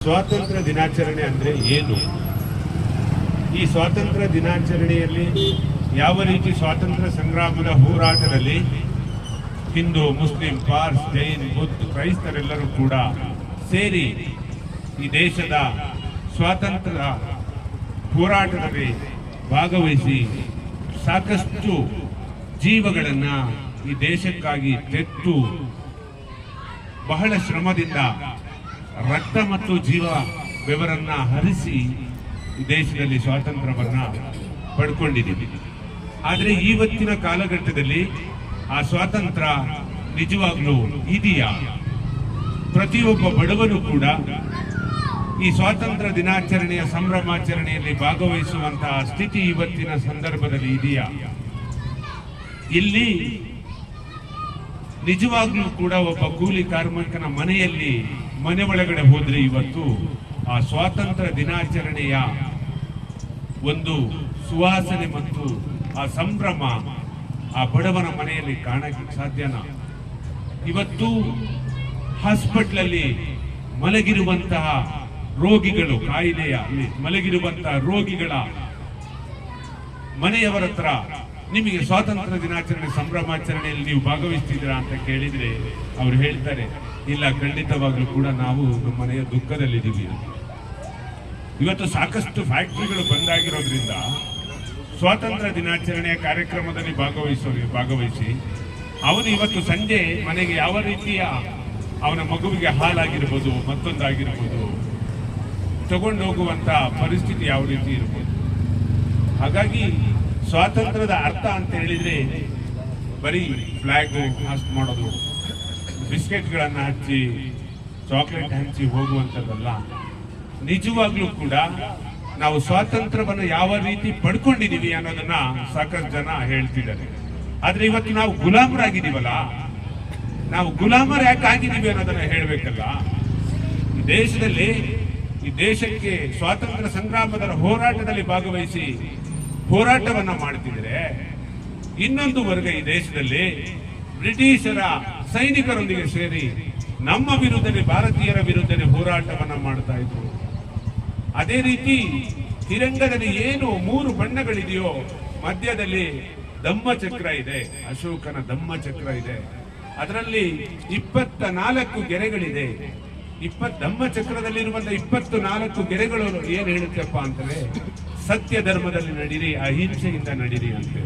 ಸ್ವಾತಂತ್ರ್ಯ ದಿನಾಚರಣೆ ಅಂದರೆ ಏನು? ಈ ಸ್ವಾತಂತ್ರ್ಯ ದಿನಾಚರಣೆಯಲ್ಲಿ ಯಾವ ರೀತಿ ಸ್ವಾತಂತ್ರ್ಯ ಸಂಗ್ರಾಮದ ಹೋರಾಟದಲ್ಲಿ ಹಿಂದೂ, ಮುಸ್ಲಿಂ, ಪಾರ್ಸ್, ಜೈನ್, ಬುದ್ಧ, ಕ್ರೈಸ್ತರೆಲ್ಲರೂ ಕೂಡ ಸೇರಿ ಈ ದೇಶದ ಸ್ವಾತಂತ್ರ್ಯ ಹೋರಾಟದಲ್ಲಿ ಭಾಗವಹಿಸಿ ಸಾಕಷ್ಟು ಜೀವಗಳನ್ನು ಈ ದೇಶಕ್ಕಾಗಿ ತೆತ್ತು ಬಹಳ ಶ್ರಮದಿಂದ ರಕ್ತ ಮತ್ತು ಜೀವ ಬೆವರನ್ನ ಹರಿಸಿ ದೇಶದಲ್ಲಿ ಸ್ವಾತಂತ್ರ್ಯವನ್ನ ಪಡ್ಕೊಂಡಿದ್ದೀವಿ. ಆದರೆ ಇವತ್ತಿನ ಕಾಲಘಟ್ಟದಲ್ಲಿ ಆ ಸ್ವಾತಂತ್ರ್ಯ ನಿಜವಾಗ್ಲೂ ಇದೆಯಾ? ಪ್ರತಿಯೊಬ್ಬ ಬಡವನು ಕೂಡ ಈ ಸ್ವಾತಂತ್ರ್ಯ ದಿನಾಚರಣೆಯ ಸಂಭ್ರಮಾಚರಣೆಯಲ್ಲಿ ಭಾಗವಹಿಸುವಂತಹ ಸ್ಥಿತಿ ಇವತ್ತಿನ ಸಂದರ್ಭದಲ್ಲಿ ಇದೆಯಾ? ಇಲ್ಲಿ ನಿಜವಾಗ್ಲೂ ಕೂಡ ಒಬ್ಬ ಕೂಲಿ ಕಾರ್ಮಿಕನ ಮನೆಯಲ್ಲಿ ಮನೆ ಒಳಗಡೆ ಹೋದ್ರೆ ಇವತ್ತು ಆ ಸ್ವಾತಂತ್ರ್ಯ ದಿನಾಚರಣೆಯ ಒಂದು ಸುವಾಸನೆ ಮತ್ತು ಆ ಸಂಭ್ರಮ ಆ ಬಡವನ ಮನೆಯಲ್ಲಿ ಕಾಣಕ್ಕೆ ಸಾಧ್ಯನ? ಇವತ್ತು ಹಾಸ್ಪಿಟ್ಲಲ್ಲಿ ಮಲಗಿರುವಂತಹ ರೋಗಿಗಳು, ಕಾಯಿಲೆಯ ಮಲಗಿರುವಂತಹ ರೋಗಿಗಳ ಮನೆಯವರ ಹತ್ರ ನಿಮಗೆ ಸ್ವಾತಂತ್ರ್ಯ ದಿನಾಚರಣೆ, ಸಂಭ್ರಮಾಚರಣೆಯಲ್ಲಿ ನೀವು ಭಾಗವಹಿಸ್ತಿದ್ದೀರಾ ಅಂತ ಕೇಳಿದ್ರೆ ಅವರು ಹೇಳ್ತಾರೆ, ಇಲ್ಲ, ಖಂಡಿತವಾಗಲೂ ಕೂಡ ನಾವು ನಮ್ಮ ಮನೆಯ ದುಃಖದಲ್ಲಿದ್ದೀವಿ. ಇವತ್ತು ಸಾಕಷ್ಟು ಫ್ಯಾಕ್ಟ್ರಿಗಳು ಬಂದಾಗಿರೋದ್ರಿಂದ ಸ್ವಾತಂತ್ರ್ಯ ದಿನಾಚರಣೆಯ ಕಾರ್ಯಕ್ರಮದಲ್ಲಿ ಭಾಗವಹಿಸೋ ಭಾಗವಹಿಸಿ, ಅವನು ಇವತ್ತು ಸಂಜೆ ಮನೆಗೆ ಯಾವ ರೀತಿಯ ಅವನ ಮಗುವಿಗೆ ಹಾಲಾಗಿರ್ಬೋದು, ಮತ್ತೊಂದಾಗಿರ್ಬೋದು ತಗೊಂಡು ಹೋಗುವಂತ ಪರಿಸ್ಥಿತಿ ಯಾವ ರೀತಿ ಇರ್ಬೋದು ಹಾಗಾಗಿ ಸ್ವಾತಂತ್ರ್ಯದ ಅರ್ಥ ಅಂತ ಹೇಳಿದ್ರೆ ಬರೀ ಫ್ಲಾಗ್ ಹಾಸ್ಟ್ ಮಾಡೋದು, ಬಿಸ್ಕೆಟ್ಗಳನ್ನು ಹಚ್ಚಿ ಚಾಕ್ಲೇಟ್ ಹಂಚಿ ಹೋಗುವಂಥದ್ದಲ್ಲ. ನಿಜವಾಗ್ಲೂ ಕೂಡ ನಾವು ಸ್ವಾತಂತ್ರ್ಯವನ್ನು ಯಾವ ರೀತಿ ಪಡ್ಕೊಂಡಿದ್ದೀವಿ ಅನ್ನೋದನ್ನ ಸಾಕಷ್ಟು ಜನ ಹೇಳ್ತಿದ್ದಾರೆ. ಆದ್ರೆ ಇವತ್ತು ನಾವು ಗುಲಾಮರಾಗಿದ್ದೀವಲ್ಲ, ನಾವು ಗುಲಾಮರು ಯಾಕೆ ಆಗಿದ್ದೀವಿ ಅನ್ನೋದನ್ನ ಹೇಳ್ಬೇಕಲ್ಲ? ಈ ದೇಶದಲ್ಲಿ, ಈ ದೇಶಕ್ಕೆ ಸ್ವಾತಂತ್ರ್ಯ ಸಂಗ್ರಾಮದ ಹೋರಾಟದಲ್ಲಿ ಭಾಗವಹಿಸಿ ಹೋರಾಟವನ್ನ ಮಾಡ್ತಿದ್ರೆ ಇನ್ನೊಂದು ವರ್ಗ ಈ ದೇಶದಲ್ಲಿ ಬ್ರಿಟಿಷರ ಸೈನಿಕರೊಂದಿಗೆ ಸೇರಿ ನಮ್ಮ ವಿರುದ್ಧನೇ, ಭಾರತೀಯರ ವಿರುದ್ಧನೇ ಹೋರಾಟವನ್ನ ಮಾಡ್ತಾ ಇದ್ರು. ಅದೇ ರೀತಿ ತಿರಂಗದಲ್ಲಿ ಏನು ಮೂರು ಬಣ್ಣಗಳಿದೆಯೋ, ಮಧ್ಯದಲ್ಲಿ ದಮ್ಮ ಚಕ್ರ ಇದೆ, ಅಶೋಕನ ದಮ್ಮ ಚಕ್ರ ಇದೆ. ಅದರಲ್ಲಿ ಇಪ್ಪತ್ತ ನಾಲ್ಕು ಗೆರೆಗಳಿದೆ. ಇಪ್ಪತ್ ದಮ್ಮ ಚಕ್ರದಲ್ಲಿರುವಂತಹ ಇಪ್ಪತ್ತು ನಾಲ್ಕು ಗೆರೆಗಳು ಏನ್ ಹೇಳುತ್ತಪ್ಪ ಅಂತಂದ್ರೆ ಸತ್ಯ ಧರ್ಮದಲ್ಲಿ ನಡೀರಿ, ಅಹಿಂಸೆಯಿಂದ ನಡೀರಿ ಅಂತ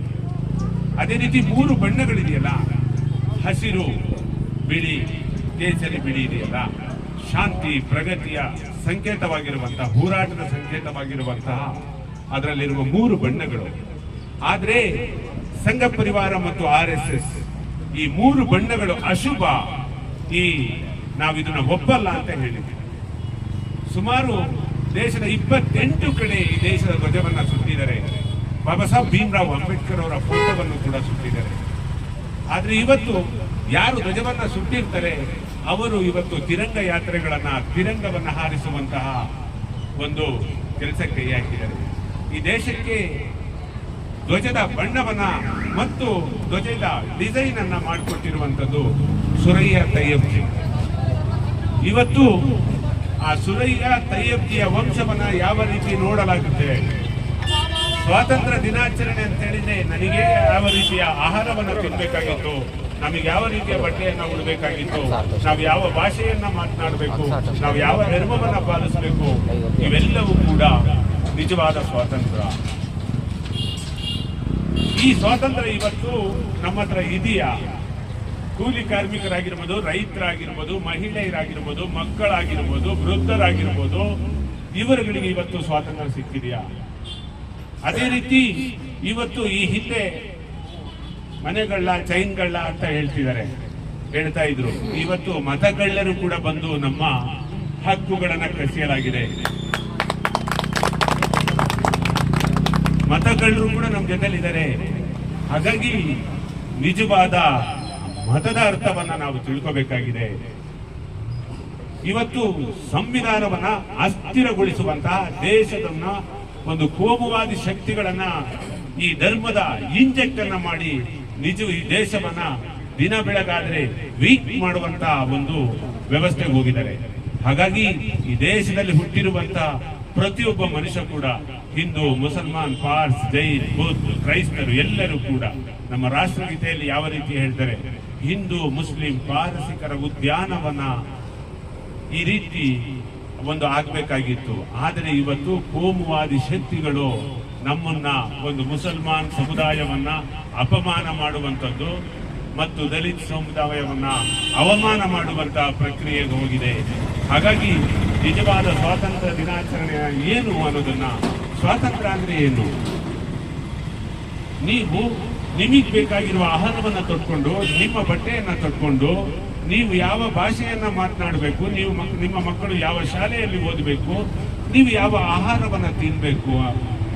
ಅದೇ ರೀತಿ ಮೂರು ಬಣ್ಣಗಳಿದೆಯಲ್ಲ, ಹಸಿರು, ಬಿಳಿ, ಕೇಸರಿ, ಬಿಳಿ ಇದೆಯಲ್ಲ, ಶಾಂತಿ, ಪ್ರಗತಿಯ ಸಂಕೇತವಾಗಿರುವಂತಹ ಹೋರಾಟದ ಸಂಕೇತವಾಗಿರುವಂತಹ ಅದರಲ್ಲಿರುವ ಮೂರು ಬಣ್ಣಗಳು. ಆದರೆ ಸಂಘ ಪರಿವಾರ ಮತ್ತು ಆರ್ ಎಸ್ ಎಸ್ ಈ ಮೂರು ಬಣ್ಣಗಳು ಅಶುಭ. ಈ ನಾವು ಇದನ್ನ ಒಪ್ಪಲ್ಲ ಅಂತ ಹೇಳಿದ್ವಿ ಸುಮಾರು ದೇಶದ ಇಪ್ಪತ್ತೆಂಟು ಕಡೆ ಈ ದೇಶದ ಧ್ವಜವನ್ನ ಸುತ್ತಿದ್ದಾರೆ. ಬಾಬಾ ಸಾಹೇಬ್ ಭೀಮರಾವ್ ಅಂಬೇಡ್ಕರ್ ಅವರ ಫೋಟೋವನ್ನು ಕೂಡ ಸುಟ್ಟಿದ್ದಾರೆ. ಆದರೆ ಇವತ್ತು ಯಾರು ಧ್ವಜವನ್ನ ಸುಟ್ಟಿರ್ತಾರೆ, ಅವರು ಇವತ್ತು ತಿರಂಗ ಯಾತ್ರೆಗಳನ್ನ, ತಿರಂಗವನ್ನ ಹಾರಿಸುವಂತಹ ಒಂದು ಕೆಲಸಕ್ಕೆ ಕೈ ಹಾಕಿದ್ದಾರೆ. ಈ ದೇಶಕ್ಕೆ ಧ್ವಜದ ಬಣ್ಣವನ್ನ ಮತ್ತು ಧ್ವಜದ ಡಿಸೈನ್ ಅನ್ನ ಮಾಡಿಕೊಟ್ಟಿರುವಂತದ್ದು ಸುರಯ್ಯ ತಯ್ಯಬ್ಜಿ ಇವತ್ತು ಆ ಸುರಯ್ಯ ತಯ್ಯಪ್ಪಿಯ ವಂಶವನ್ನ ಯಾವ ರೀತಿ ನೋಡಲಾಗುತ್ತೆ? ಸ್ವಾತಂತ್ರ್ಯ ದಿನಾಚರಣೆ ಅಂತ ಹೇಳಿದ್ರೆ ನನಗೆ ಯಾವ ರೀತಿಯ ಆಹಾರವನ್ನು ತಿನ್ಬೇಕಾಗಿತ್ತು? ನಮಗೆ ಯಾವ ರೀತಿಯ ಬಟ್ಟೆಯನ್ನ ಉಡಬೇಕಾಗಿತ್ತು? ನಾವು ಯಾವ ಭಾಷೆಯನ್ನ ಮಾತನಾಡಬೇಕು? ನಾವು ಯಾವ ಧರ್ಮವನ್ನ ಪಾಲಿಸಬೇಕು? ಇವೆಲ್ಲವೂ ಕೂಡ ನಿಜವಾದ ಸ್ವಾತಂತ್ರ್ಯ. ಈ ಸ್ವಾತಂತ್ರ್ಯ ಇವತ್ತು ನಮ್ಮ ಹತ್ರ ಇದೆಯಾ? ಕೂಲಿ ಕಾರ್ಮಿಕರಾಗಿರ್ಬೋದು, ರೈತರಾಗಿರ್ಬೋದು, ಮಹಿಳೆಯರಾಗಿರ್ಬೋದು, ಮಕ್ಕಳಾಗಿರ್ಬೋದು, ವೃದ್ಧರಾಗಿರ್ಬೋದು, ಇವರುಗಳಿಗೆ ಇವತ್ತು ಸ್ವಾತಂತ್ರ್ಯ ಸಿಕ್ಕಿದೆಯಾ? ಅದೇ ರೀತಿ ಇವತ್ತು ಈ ಹಿಂದೆ ಮನೆಗಳ್ಳ, ಚೈನ್ಗಳ್ಳ ಅಂತ ಹೇಳ್ತಿದ್ದಾರೆ. ಹೇಳ್ತಾ ಇದ್ರು. ಇವತ್ತು ಮತಗಳ್ಳರು ಕೂಡ ಬಂದು ನಮ್ಮ ಹಕ್ಕುಗಳನ್ನ ಕಸಿಯಲಾಗಿದೆ. ಮತಗಳ್ಳರು ಕೂಡ ನಮ್ಮ ಜೊತೆಲಿದ್ದಾರೆ. ಹಾಗಾಗಿ ನಿಜವಾದ ಮತದ ಅರ್ಥವನ್ನ ನಾವು ತಿಳ್ಕೋಬೇಕಾಗಿದೆ. ಇವತ್ತು ಸಂವಿಧಾನವನ್ನ ಅಸ್ಥಿರಗೊಳಿಸುವಂತಹ ದೇಶದನ್ನ ಒಂದು ಕೋಮುವಾದಿ ಶಕ್ತಿಗಳನ್ನ ಈ ಧರ್ಮದ ಇಂಜೆಕ್ಟ್ ಅನ್ನ ಮಾಡಿ ನಿಜ ಈ ದೇಶವನ್ನ ದಿನ ಬೆಳಗಾದ್ರೆ ವೀಕ್ ಮಾಡುವಂತ ಒಂದು ವ್ಯವಸ್ಥೆಗೆ ಹೋಗಿದ್ದಾರೆ. ಹಾಗಾಗಿ ಈ ದೇಶದಲ್ಲಿ ಹುಟ್ಟಿರುವಂತ ಪ್ರತಿಯೊಬ್ಬ ಮನುಷ್ಯ ಕೂಡ, ಹಿಂದೂ, ಮುಸಲ್ಮಾನ್, ಪಾರ್ಸ್, ಜೈನ್, ಬೌದ್ಧ, ಕ್ರೈಸ್ತರು ಎಲ್ಲರೂ ಕೂಡ ನಮ್ಮ ರಾಷ್ಟ್ರಗೀತೆಯಲ್ಲಿ ಯಾವ ರೀತಿ ಹೇಳ್ತಾರೆ? ಹಿಂದೂ ಮುಸ್ಲಿಂ ಪಾರಸಿಕರ ಉದ್ಯಾನವನ ಈ ರೀತಿ ಒಂದು ಆಗಬೇಕಾಗಿತ್ತು. ಆದರೆ ಇವತ್ತು ಕೋಮುವಾದಿ ಶಕ್ತಿಗಳು ನಮ್ಮನ್ನ ಒಂದು ಮುಸಲ್ಮಾನ್ ಸಮುದಾಯವನ್ನ ಅಪಮಾನ ಮಾಡುವಂಥದ್ದು ಮತ್ತು ದಲಿತ ಸಮುದಾಯವನ್ನ ಅವಮಾನ ಮಾಡುವಂತಹ ಪ್ರಕ್ರಿಯೆಗೆ ಹೋಗಿದೆ. ಹಾಗಾಗಿ ನಿಜವಾದ ಸ್ವಾತಂತ್ರ್ಯ ದಿನಾಚರಣೆ ಏನು ಅನ್ನೋದನ್ನ, ಸ್ವಾತಂತ್ರ್ಯ ಅಂದ್ರೆ ಏನು? ನೀವು ನಿಮಗೆ ಬೇಕಾಗಿರುವ ಆಹಾರವನ್ನು ತೊಟ್ಕೊಂಡು ನಿಮ್ಮ ಬಟ್ಟೆಯನ್ನು ತೊಟ್ಕೊಂಡು ನೀವು ಯಾವ ಭಾಷೆಯನ್ನು ಮಾತನಾಡಬೇಕು, ನೀವು ನಿಮ್ಮ ಮಕ್ಕಳು ಯಾವ ಶಾಲೆಯಲ್ಲಿ ಓದಬೇಕು, ನೀವು ಯಾವ ಆಹಾರವನ್ನು ತಿನ್ನಬೇಕು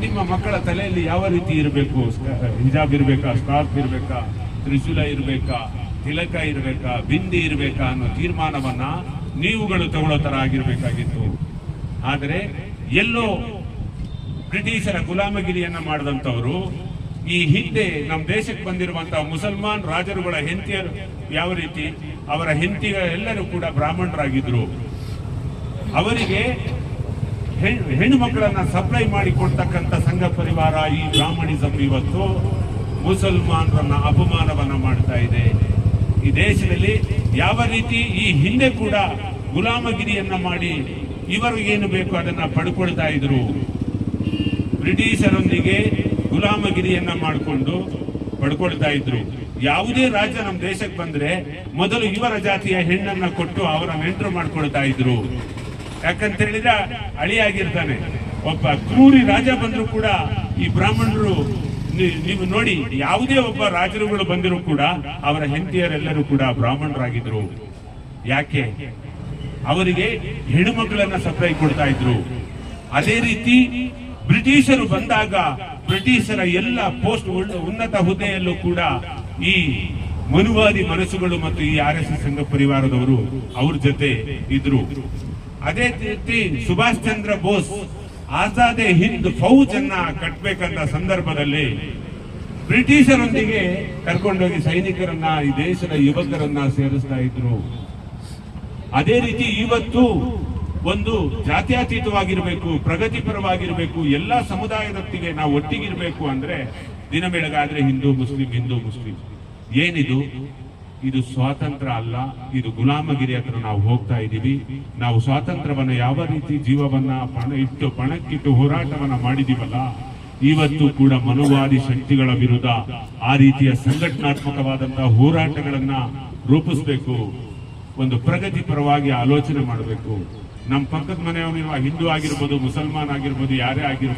ನಿಮ್ಮ ಮಕ್ಕಳ ತಲೆಯಲ್ಲಿ ಯಾವ ರೀತಿ ಇರಬೇಕು ಹಿಜಾಬ್ ಇರಬೇಕಾ, ಸ್ಕಾರ್ಫ್ ಇರಬೇಕಾ, ತ್ರಿಶೂಲ ಇರಬೇಕಾ, ತಿಲಕ ಇರಬೇಕಾ, ಬಿಂದಿ ಇರಬೇಕಾ ಅನ್ನೋ ತೀರ್ಮಾನವನ್ನ ನೀವುಗಳು ತಗೊಳ್ಳೋ ತರ ಆಗಿರಬೇಕಾಗಿತ್ತು. ಆದರೆ ಎಲ್ಲೋ ಬ್ರಿಟಿಷರ ಗುಲಾಮಗಿರಿಯನ್ನ ಮಾಡಿದಂತವರು ಈ ಹಿಂದೆ ನಮ್ಮ ದೇಶಕ್ಕೆ ಬಂದಿರುವಂತಹ ಮುಸಲ್ಮಾನ್ ರಾಜರುಗಳ ಹೆಂಡತಿಯರು ಯಾವ ರೀತಿ, ಅವರ ಹೆಂಡತಿಗಳೆಲ್ಲರೂ ಕೂಡ ಬ್ರಾಹ್ಮಣರಾಗಿದ್ರು. ಅವರಿಗೆ ಹೆಣ್- ಹೆಣ್ಣು ಮಕ್ಕಳನ್ನ ಸಪ್ಲೈ ಮಾಡಿ ಕೊಡ್ತಕ್ಕಂಥ ಸಂಘ ಪರಿವಾರ ಈ ಬ್ರಾಹ್ಮಣಿಸಂ ಇವತ್ತು ಮುಸಲ್ಮಾನರನ್ನ ಅಪಮಾನವನ್ನ ಮಾಡ್ತಾ ಇದೆ. ಈ ದೇಶದಲ್ಲಿ ಯಾವ ರೀತಿ ಈ ಹಿಂದೆ ಕೂಡ ಗುಲಾಮಗಿರಿಯನ್ನ ಮಾಡಿ ಇವರಿಗೇನು ಬೇಕು ಅದನ್ನ ಪಡ್ಕೊಳ್ತಾ ಇದ್ರು. ಬ್ರಿಟಿಷರೊಂದಿಗೆ ಗುಲಾಮಗಿರಿಯನ್ನ ಮಾಡಿಕೊಂಡು ಪಡ್ಕೊಳ್ತಾ ಇದ್ರು. ಯಾವುದೇ ರಾಜ ನಮ್ಮ ದೇಶಕ್ಕೆ ಬಂದ್ರೆ ಮೊದಲು ಇವರ ಜಾತಿಯ ಹೆಣ್ಣನ್ನ ಕೊಟ್ಟು ಅವರ ನೆಂಟರು ಮಾಡ್ಕೊಳ್ತಾ ಇದ್ರು. ಯಾಕಂತ ಹೇಳಿದ್ರೆ ಅಳಿಯಾಗಿರ್ತಾನೆ ಒಬ್ಬ ಕ್ರೂರಿ ರಾಜ ಬಂದ್ರು ಕೂಡ ಈ ಬ್ರಾಹ್ಮಣರು ನೀವು ನೋಡಿ, ಯಾವುದೇ ಒಬ್ಬ ರಾಜರುಗಳು ಬಂದಿರೂ ಕೂಡ ಅವರ ಹೆಂಡತಿಯರೆಲ್ಲರೂ ಕೂಡ ಬ್ರಾಹ್ಮಣರಾಗಿದ್ರು. ಯಾಕೆ? ಅವರಿಗೆ ಹೆಣ್ಣುಮಕ್ಕಳನ್ನ ಸಪ್ಲೈ ಕೊಡ್ತಾ ಇದ್ರು. ಅದೇ ರೀತಿ ಬ್ರಿಟಿಷರು ಬಂದಾಗ ಬ್ರಿಟಿಷರ ಎಲ್ಲ ಪೋಸ್ಟ್ ಉನ್ನತ ಹುದ್ದೆಯಲ್ಲೂ ಕೂಡ ಈ ಮನುವಾದಿ ಮನಸ್ಸುಗಳು ಮತ್ತು ಈ ಆರ್ ಎಸ್ ಎಸ್ ಸಂಘ ಪರಿವಾರದವರು ಅವ್ರ ಜೊತೆ ಇದ್ರು. ಅದೇ ರೀತಿ ಸುಭಾಷ್ ಚಂದ್ರ ಬೋಸ್ ಆಜಾದೆ ಹಿಂದ್ ಫೌಜ್ ಅನ್ನ ಕಟ್ಟಬೇಕಂತ ಸಂದರ್ಭದಲ್ಲಿ ಬ್ರಿಟಿಷರೊಂದಿಗೆ ಕರ್ಕೊಂಡೋಗಿ ಸೈನಿಕರನ್ನ, ಈ ದೇಶದ ಯುವಕರನ್ನ ಸೇರಿಸ್ತಾ ಇದ್ರು. ಅದೇ ರೀತಿ ಇವತ್ತು ಒಂದು ಜಾತ್ಯತೀತವಾಗಿರಬೇಕು, ಪ್ರಗತಿಪರವಾಗಿರಬೇಕು, ಎಲ್ಲ ಸಮುದಾಯದೊತ್ತಿಗೆ ನಾವು ಒಟ್ಟಿಗಿರಬೇಕು ಅಂದ್ರೆ ದಿನ ಬೆಳಗಾದ್ರೆ ಹಿಂದೂ, ಮುಸ್ಲಿಂ ಹಿಂದೂ, ಮುಸ್ಲಿಂ. ಏನಿದು? ಇದು ಸ್ವಾತಂತ್ರ್ಯ ಅಲ್ಲ, ಇದು ಗುಲಾಮಗಿರಿ ಹತ್ರ ನಾವು ಹೋಗ್ತಾ ಇದ್ದೀವಿ. ನಾವು ಸ್ವಾತಂತ್ರ್ಯವನ್ನ ಯಾವ ರೀತಿ ಜೀವವನ್ನ ಪಣ ಇಟ್ಟು, ಪಣಕ್ಕಿಟ್ಟು ಹೋರಾಟವನ್ನ ಮಾಡಿದೀವಲ್ಲ, ಇವತ್ತು ಕೂಡ ಮನುವಾದಿ ಶಕ್ತಿಗಳ ವಿರುದ್ಧ ಆ ರೀತಿಯ ಸಂಘಟನಾತ್ಮಕವಾದಂತಹ ಹೋರಾಟಗಳನ್ನ ರೂಪಿಸಬೇಕು, ಒಂದು ಪ್ರಗತಿಪರವಾಗಿ ಆಲೋಚನೆ ಮಾಡಬೇಕು. ನಮ್ಮ ಪಕ್ಕದ ಮನೆಯವನಿರುವ ಹಿಂದೂ ಆಗಿರ್ಬೋದು ಮುಸಲ್ಮಾನ್ ಆಗಿರ್ಬೋದು ಯಾರೇ ಆಗಿರ್ಬೋದು.